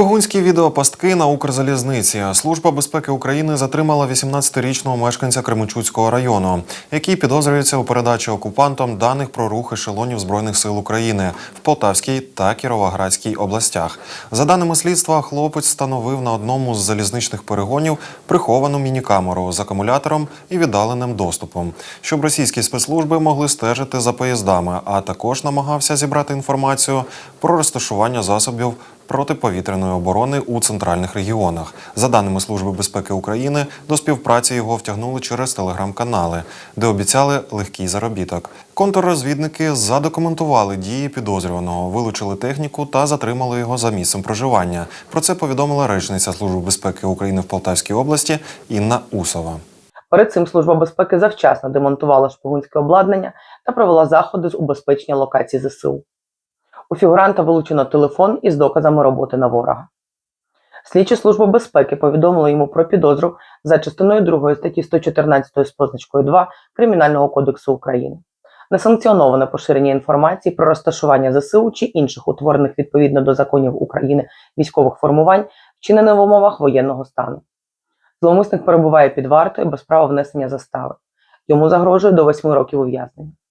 Шпигунські відеопастки на Укрзалізниці. Служба безпеки України затримала 18-річного мешканця Кременчуцького району, який підозрюється у передачі окупантам даних про рух ешелонів Збройних сил України в Полтавській та Кіровоградській областях. За даними слідства, хлопець встановив на одному з залізничних перегонів приховану мінікамеру з акумулятором і віддаленим доступом, щоб російські спецслужби могли стежити за поїздами, а також намагався зібрати інформацію про розташування засобів протиповітряної оборони у центральних регіонах. За даними Служби безпеки України, до співпраці його втягнули через телеграм-канали, де обіцяли легкий заробіток. Контррозвідники задокументували дії підозрюваного, вилучили техніку та затримали його за місцем проживання. Про це повідомила речниця Служби безпеки України в Полтавській області Інна Усова. Перед цим Служба безпеки завчасно демонтувала шпигунське обладнання та провела заходи з убезпечення локацій ЗСУ. У фігуранта вилучено телефон із доказами роботи на ворога. Слідчі Служби безпеки повідомили йому про підозру за частиною 2 статті 114 з позначкою 2 Кримінального кодексу України. Несанкціоноване поширення інформації про розташування ЗСУ чи інших утворених відповідно до законів України військових формувань, вчинене в умовах воєнного стану. Зловмисник перебуває під вартою без права внесення застави. Йому загрожує до 8 років ув'язнення.